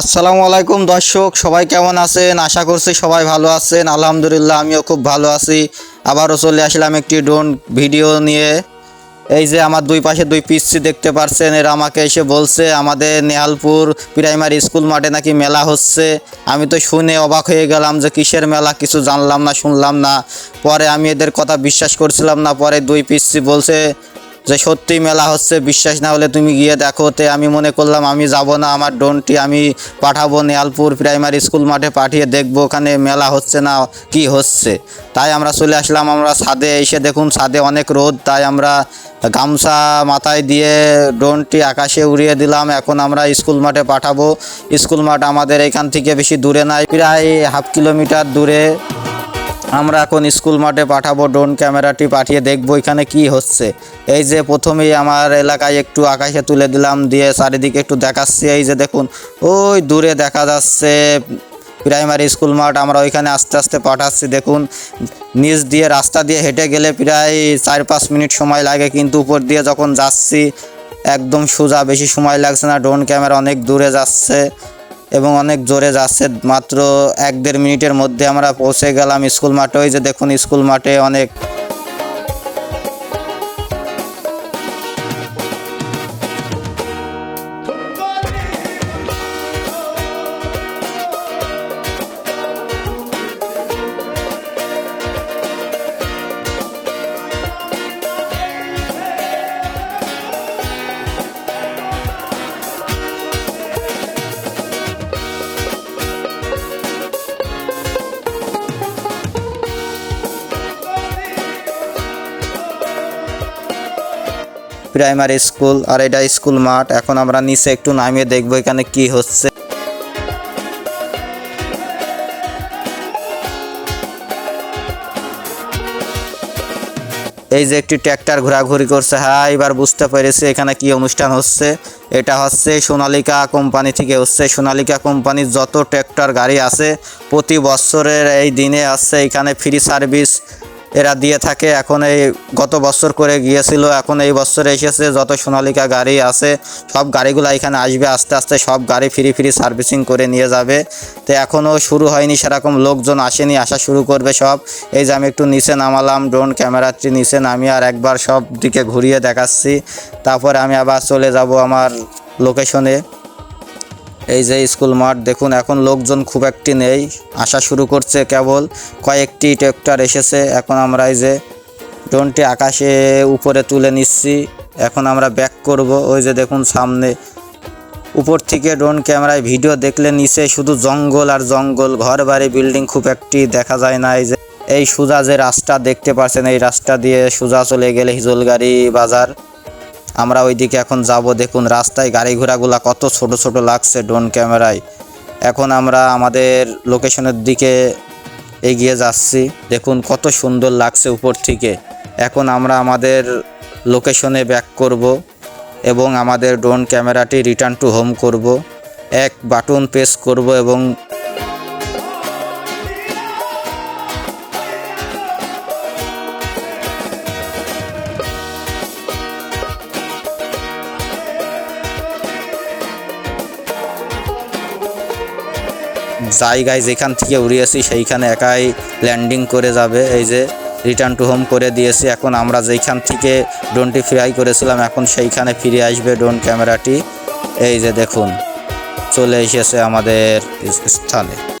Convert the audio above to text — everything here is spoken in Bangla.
আসসালামু আলাইকুম দর্শক, সবাই কেমন আছেন? আশা করছি সবাই ভালো আছেন। আলহামদুলিল্লাহ, আমিও খুব ভালো আছি। আবারও চলে আসলাম একটি ড্রোন ভিডিও নিয়ে। এই যে আমার দুই পাশে দুই পিসি দেখতে পারছেন, এরা আমাকে এসে বলছে, আমাদের নেহালপুর প্রাইমারি স্কুল মাঠে নাকি মেলা হচ্ছে। আমি তো শুনে অবাক হয়ে গেলাম যে কিসের মেলা, কিছু জানলাম না, শুনলাম না। পরে আমি এদের কথা বিশ্বাস করছিলাম না, পরে দুই পিসি বলছে যে সত্যি মেলা হচ্ছে, বিশ্বাস না হলে তুমি গিয়ে দেখো তে আমি মনে করলাম আমি যাব না, আমার ড্রোনটি আমি পাঠাবো নেয়ালপুর প্রাইমারি স্কুল মাঠে পাঠিয়ে দেখব ওখানে মেলা হচ্ছে না, কি হচ্ছে। তাই আমরা চলে আসলাম, আমরা ছাদে এসে দেখুন ছাদে অনেক রোদ, তাই আমরা গামছা মাথায় দিয়ে ড্রোনটি আকাশে উড়িয়ে দিলাম, এখন আমরা স্কুল মাঠে পাঠাবো। স্কুল মাঠ আমাদের এখান থেকে বেশি দূরে নাই, প্রায় হাফ কিলোমিটার দূরে। আমরা এখন স্কুল মাঠে পাঠাবো ড্রোন ক্যামেরাটি পাঠিয়ে দেখব এখানে কি হচ্ছে। এই যে প্রথমেই আমার এলাকায় একটু আকাশে তুলে দিলাম, দিয়ে চারিদিকে একটু দেখাচ্ছি। এই যে দেখুন, ওই দূরে দেখা যাচ্ছে প্রাইমারি স্কুল মাঠ, আমরা ওইখানে আস্তে আস্তে পাঠাচ্ছি। দেখুন, নিচ দিয়ে, রাস্তা দিয়ে হেঁটে গেলে প্রায় চার পাঁচ মিনিট সময় লাগে, কিন্তু উপর দিয়ে যখন যাচ্ছি, একদম সোজা, বেশি সময় লাগছে না। ড্রোন ক্যামেরা অনেক দূরে যাচ্ছে। এবং অনেক জোরে যাচ্ছে। মাত্র এক দেড় মিনিটের মধ্যে আমরা পৌঁছে গেলাম স্কুল মাঠে। ওই যে দেখুন, স্কুল মাঠে অনেক প্রাইমারি স্কুল আর এটা স্কুল মাঠ। এখন আমরা নিচে একটু নামিয়ে দেখব এখানে কি হচ্ছে। এই যে একটি ট্র্যাক্টর ঘোরাঘুরি করছে। হ্যাঁ এবার বুঝতে পেরেছি এখানে কি অনুষ্ঠান হচ্ছে। এটা হচ্ছে সোনালিকা কোম্পানি থেকে হচ্ছে। সোনালিকা কোম্পানির যত ট্র্যাক্টর, গাড়ি আছে, প্রতি বছরের এই দিনে আসছে এখানে ফ্রি সার্ভিস এরা দিয়ে থাকে। এখন এই গত বছর করে গিয়েছিল, এখন এই বছরে এসেছে, যত সোনালিকা গাড়ি আছে, সব গাড়িগুলো এখানে আসবে, আস্তে আস্তে সব গাড়ি ফ্রি ফ্রি সার্ভিসিং করে নিয়ে যাবে। তো এখনও শুরু হয়নি, সেরকম লোকজন আসেনি, আসা শুরু করবে সব। এই যে আমি একটু নিচে নামালাম, ড্রোন ক্যামেরাটি নিচে নামিয়ে আর একবার সব দিকে ঘুরিয়ে দেখাচ্ছি। তারপরে আমি আবার চলে যাব আমার লোকেশনে এই যে স্কুল মাঠ, দেখুন, এখন লোকজন খুব একটি নেই। আসা শুরু করছে কেবল কয়েকটি ট্রেক্টর এসেছে। এখন আমরা এই যে ড্রোনটি আকাশে উপরে তুলে নিচ্ছি। এখন আমরা ব্যাক করব। ওই যে দেখুন, সামনে উপর থেকে ড্রোন ক্যামেরায় ভিডিও দেখলে নিচে শুধু জঙ্গল আর জঙ্গল। ঘর বাড়ি বিল্ডিং খুব একটি দেখা যায় না। এই যে, এই সোজা যে রাস্তা দেখতে পাচ্ছেন, এই রাস্তা দিয়ে সোজা চলে গেলে হিজলগাড়ি বাজার। আমরা ওইদিকে এখন যাব। দেখুন, রাস্তায় গাড়ি ঘোড়াগুলা কত ছোট ছোট লাগছে ড্রোন ক্যামেরায়। এখন আমরা আমাদের লোকেশনের দিকে এগিয়ে যাচ্ছি। দেখুন, কত সুন্দর লাগছে উপর থেকে। এখন আমরা আমাদের লোকেশনে ব্যাক করব এবং আমাদের ড্রোন ক্যামেরাটি রিটার্ন টু হোম করব। এক বাটন প্রেস করব এবং জায়গায় যেখান থেকে উড়িয়েছি সেইখানে একাই ল্যান্ডিং করে যাবে। এই যে রিটার্ন টু হোম করে দিয়েছি। এখন আমরা যেইখান থেকে ড্রোনটি ফ্রাই করেছিলাম, এখন সেইখানে ফিরে আসবে ড্রোন ক্যামেরাটি এই যে দেখুন, চলে এসেছে আমাদের স্থানে।